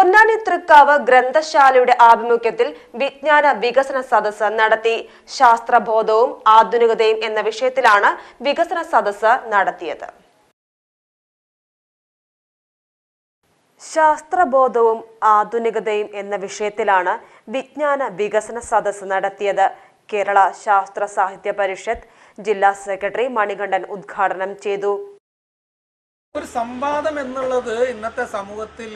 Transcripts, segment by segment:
പൊന്നാനി തൃക്കാവ് ഗ്രന്ഥശാലയുടെ ആഭിമുഖ്യത്തിൽ വിജ്ഞാന വികസന സദസ്സ് നടത്തി. ശാസ്ത്രബോധവും ആധുനികതയും എന്ന വിഷയത്തിലാണ് വികസന സദസ്സ് നടത്തിയത്. ശാസ്ത്രബോധവും ആധുനികതയും എന്ന വിഷയത്തിലാണ് വിജ്ഞാന വികസന സദസ്സ് നടത്തിയത്. കേരള ശാസ്ത്ര സാഹിത്യ പരിഷത്ത് ജില്ലാ സെക്രട്ടറി മണികണ്ഠൻ ഉദ്ഘാടനം ചെയ്തു. ഒരു സംവാദം എന്നുള്ളത് ഇന്നത്തെ സമൂഹത്തിൽ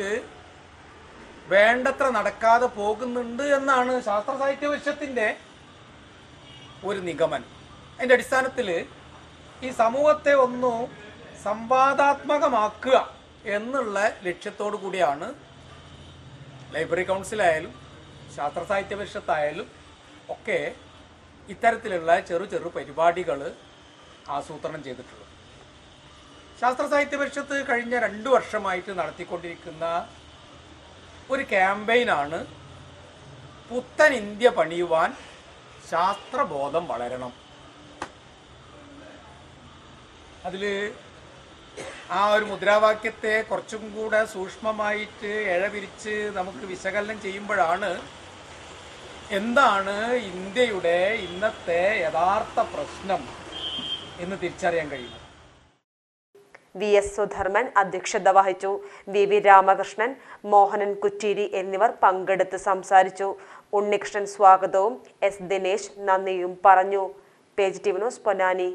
വേണ്ടത്ര നടക്കാതെ പോകുന്നുണ്ട് എന്നാണ് ശാസ്ത്ര സാഹിത്യ ഒരു നിഗമനം. അതിന്റെ അടിസ്ഥാനത്തിൽ ഈ സമൂഹത്തെ ഒന്ന് സംവാദാത്മകമാക്കുക എന്നുള്ള ലക്ഷ്യത്തോടു കൂടിയാണ് ലൈബ്രറി കൗൺസിലായാലും ശാസ്ത്ര സാഹിത്യ പരിഷത്തായാലും ഒക്കെ ഇത്തരത്തിലുള്ള ചെറു ചെറു പരിപാടികൾ ആസൂത്രണം ചെയ്തിട്ടുള്ളത്. ശാസ്ത്ര സാഹിത്യ പരിഷത്ത് കഴിഞ്ഞ രണ്ടു വർഷമായിട്ട് നടത്തിക്കൊണ്ടിരിക്കുന്ന ഒരു ക്യാമ്പയിനാണ് പുത്തൻ ഇന്ത്യ പണിയുവാൻ ശാസ്ത്രബോധം വളരണം. അതിൽ ആ ഒരു മുദ്രാവാക്യത്തെ കുറച്ചും കൂടെ സൂക്ഷ്മമായിട്ട് ഇഴപിരിച്ച് നമുക്ക് വിശകലനം ചെയ്യുമ്പോഴാണ് എന്താണ് ഇന്ത്യയുടെ ഇന്നത്തെ യഥാർത്ഥ പ്രശ്നം എന്ന് തിരിച്ചറിയാൻ കഴിയുന്നത്. വി എസ് സുധർമ്മൻ അധ്യക്ഷത വഹിച്ചു. വി വി രാമകൃഷ്ണൻ മോഹനൻ കുറ്റീരി എന്നിവർ പങ്കെടുത്ത് സംസാരിച്ചു. ഉണ്ണികൃഷ്ണൻ സ്വാഗതവും. എസ് ദിനേശ് നന്ദിയും പറഞ്ഞു. Page T Vinos Ponnani.